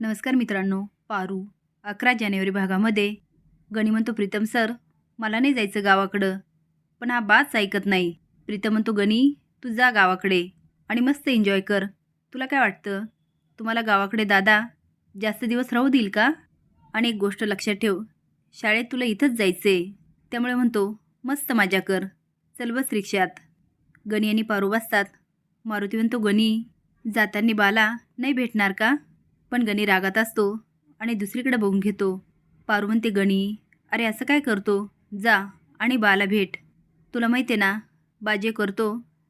नमस्कार मित्रांनो पारू अकरा जानेवारी भागामध्ये. गणी म्हणतो प्रीतम सर मला नाही जायचं गावाकडं. पण हा बाच ऐकत नाही. प्रीतम म्हणतो गणी तू जा गावाकडे आणि मस्त एन्जॉय कर. तुला काय वाटतं? तुम्हाला गावाकडे दादा जास्त दिवस राहू देईल का? आणि एक गोष्ट लक्षात ठेव शाळेत तुला इथंच जायचे त्यामुळे म्हणतो मस्त मजा कर. चल बस रिक्षात. गणी आणि पारू बसतात. मारुती म्हणतो गणी जाताना बाला नाही भेटणार का? पण गणी रागात असतो आणि दुसरीकडे बघून घेतो. पारू म्हणते गणी अरे असं काय करतो? जा आणि बाला भेट. तुला माहिती आहे ना बाजे करतो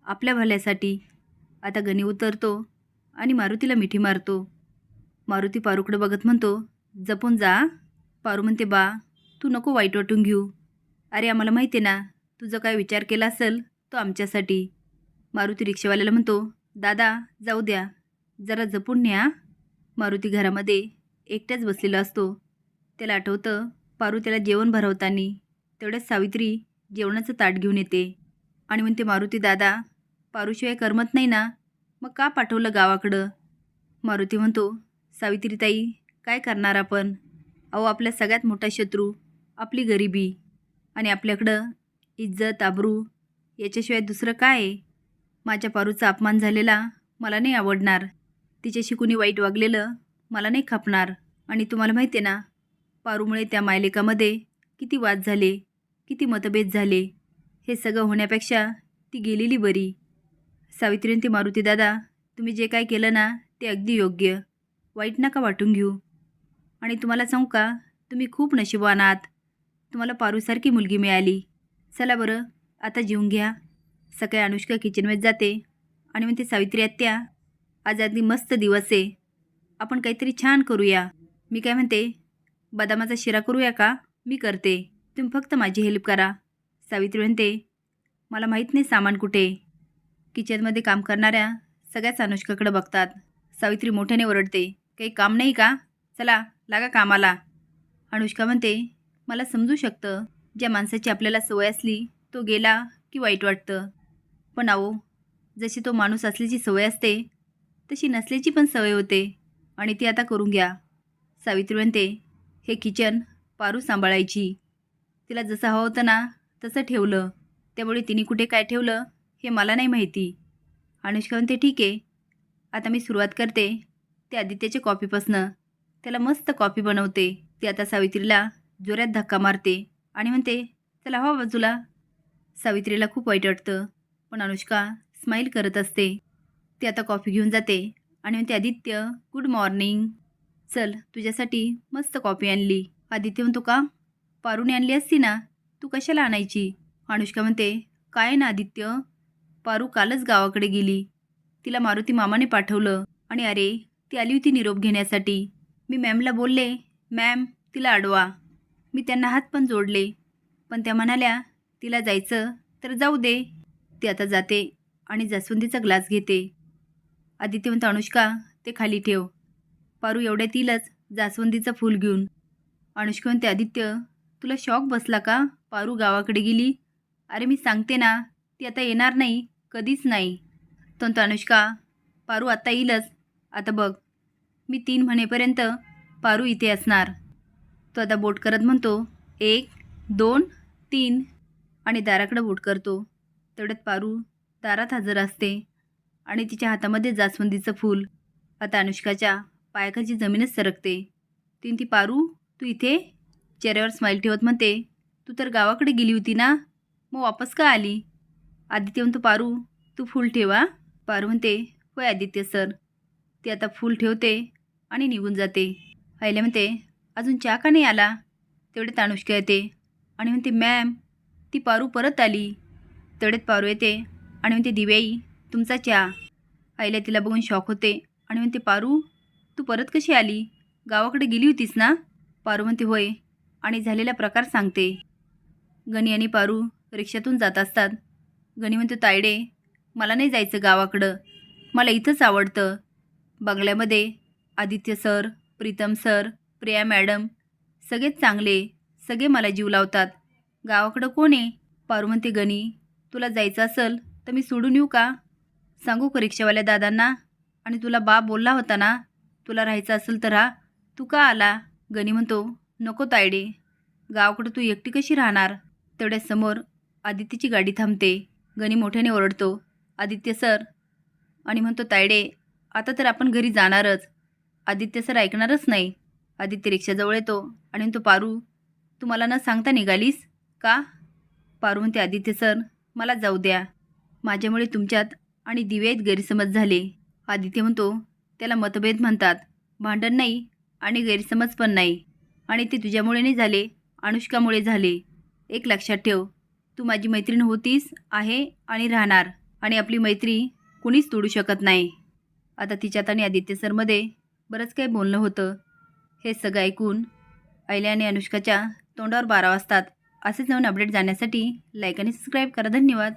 आपल्या भल्यासाठी. आता गणी उतरतो आणि मारुतीला मिठी मारतो. मारुती पारूकडे बघत म्हणतो जपून जा पारू म्हणते बा तू नको वाईट वाटून घेऊ. अरे आम्हाला माहिती आहे ना तुझं काय विचार केला असेल तो आमच्यासाठी. मारुती रिक्षावाल्याला म्हणतो दादा जाऊ द्या. जरा जपून न्या मारुती घरामध्ये एकट्याच बसलेला असतो. त्याला आठवतं पारू त्याला जेवण भरवताना. तेवढ्याच सावित्री जेवणाचं ताट घेऊन येते. आणि म्हणते मारुती दादा पारूशिवाय करमत नाही ना? मग का पाठवलं गावाकडं? मारुती म्हणतो सावित्रीताई काय करणार आपण? अहो आपल्या सगळ्यात मोठा शत्रू आपली गरिबी आणि आपल्याकडं इज्जत आबरू याच्याशिवाय दुसरं काय आहे? माझ्या पारूचा अपमान झालेला मला नाही आवडणार. तिच्याशी कुणी वाईट वागलेलं मला नाही खापणार. आणि तुम्हाला माहिती आहे ना पारूमुळे त्या मायलेकामध्ये किती वाद झाले किती मतभेद झाले हे सगळं होण्यापेक्षा ती गेलेली बरी. सावित्रीन ते मारुती दादा तुम्ही जे काय केलं ना ते अगदी योग्य. वाईट नका वाटून घेऊ. आणि तुम्हाला सांगू का तुम्ही खूप नशिबवान आहात. तुम्हाला पारूसारखी मुलगी मिळाली. चला बरं आता जेवून घ्या. सकाळी अनुष्का किचनमध्ये जाते. आणि म्हणते सावित्री आत्या आज अगदी मस्त दिवस आहे. आपण काहीतरी छान करूया. मी काय म्हणते? बदामाचा शिरा करूया का? मी करते. तुम्ही फक्त माझी हेल्प करा. सावित्री म्हणते मला माहीत नाही सामान कुठे किचनमध्ये काम करणाऱ्या सगळ्याच अनुष्काकडे बघतात. सावित्री मोठ्याने ओरडते काही काम नाही का? चला लागा कामाला. अनुष्का म्हणते मला समजू शकतं. ज्या माणसाची आपल्याला सवय असली तो गेला की वाईट वाटतं. पण आहो जशी तो माणूस असल्याची सवय असते तशी नसल्याची पण सवय होते. आणि ती आता करून घ्या. सावित्री म्हणते हे किचन पारू सांभाळायची. तिला जसं हवं होतं ना तसं ठेवलं. त्यामुळे तिने कुठे काय ठेवलं हे मला नाही माहिती. अनुष्का म्हणते ठीक आहे. आता मी सुरुवात करते. ते आदित्याच्या कॉफीपासनं त्याला मस्त कॉफी बनवते. ती आता सावित्रीला जोऱ्यात धक्का मारते. आणि म्हणते चला हवा बाजूला. सावित्रीला खूप वाईट वाटतं. पण अनुष्का स्माईल करत असते. ती आता कॉफी घेऊन जाते. आणि म्हणते आदित्य गुड मॉर्निंग चल तुझ्यासाठी मस्त कॉफी आणली. आदित्य म्हणतो का? पारूने आणली असती ना. तू कशाला आणायची? अनुष्का म्हणते काय ना आदित्य? पारू कालच गावाकडे गेली. तिला मारुती मामाने पाठवलं. आणि अरे ती आली होती निरोप घेण्यासाठी. मी मॅमला बोलले मॅम तिला अडवा. मी त्यांना हात पण जोडले. पण त्या म्हणाल्या तिला जायचं तर जाऊ दे. ती आता जाते आणि जास्वंदीचा ग्लास घेते. आदित्य म्हणतो अनुष्का ते खाली ठेव. पारू एवढ्यात येईलच जास्वंदीचं फूल घेऊन. अनुष्का म्हणते आदित्य तुला शॉक बसला का? पारू गावाकडे गेली? अरे मी सांगते ना ती आता येणार नाही कधीच नाही. तो अनुष्का पारू आता येईलच. आता बघ मी तीन म्हणेपर्यंत पारू इथे असणार. तो आता बोट करत म्हणतो एक दोन तीन. आणि दाराकडं बोट करतो. तेवढ्यात पारू दारात हजर असते. आणि तिच्या हातामध्ये जास्वंदीचं फूल. आता अनुष्काच्या पायाखालची जमीनच सरकते. तीन ती पारू तू इथे चेहऱ्यावर स्माईल ठेवत म्हणते. तू तर गावाकडे गेली होती ना? मग वापस का आली? आदित्य म्हणतो पारू तू फूल ठेवा पारू म्हणते होय आदित्य सर ती आता फूल ठेवते आणि निघून जाते. आईला म्हणते अजून चहा का नाही आला तेवढे तानुष्का येते आणि म्हणते मॅम ती पारू परत आली तेवढ्यात पारू येते आणि म्हणते दिव्याई तुमचा चहा आईला तिला बघून शॉक होते. आणि म्हणते पारू तू परत कशी आली? गावाकडे गेली होतीस ना? पारू म्हणते होय. आणि झालेला प्रकार सांगते. गणी आणि पारू रिक्षातून जात असतात. गणी म्हणतो तायडे मला नाही जायचं गावाकडं. मला इथंच आवडतं. बंगल्यामध्ये Aditya sir Pritam sir Priya madam सगळेच चांगले सगळे मला जीव लावतात. गावाकडं कोण आहे? पारू म्हणते गणी तुला जायचं असेल तर मी सोडून येऊ का? सांगू का रिक्षावाल्या दादांना? आणि तुला बा बोलला होता ना तुला राहायचं असेल तर हा तू का आला? गणी म्हणतो नको तायडे. गावाकडं तू एकटी कशी राहणार? तेवढ्या समोर आदित्यची गाडी थांबते. गणी मोठ्याने ओरडतो आदित्य सर. आणि म्हणतो तायडे आता तर आपण घरी जाणारच. आदित्य सर ऐकणारच नाही. आदित्य रिक्षाजवळ येतो आणि म्हणतो पारू तू मला न सांगता निघालीस? का? पारू म्हणते आदित्य सर मला जाऊ द्या. माझ्यामुळे तुमच्यात आणि दिव्यात गैरसमज झाले. आदित्य म्हणतो त्याला मतभेद म्हणतात. भांडण नाही आणि गैरसमज पण नाही. आणि ते तुझ्यामुळे नाही झाले अनुष्कामुळे झाले. एक लक्षात ठेव तू माझी मैत्रीण होतीस आहे आणि राहणार. आणि आपली मैत्री कुणीच तोडू शकत नाही. आता तिच्यात आणि आदित्य सरमध्ये बरंच काही बोलणं होतं. हे सगळं ऐकून आयल्या आणि अनुष्काच्या तोंडावर बारा वाजतात. असेच नवीन अपडेट जाण्यासाठी लाईक आणि सबस्क्राईब करा. धन्यवाद.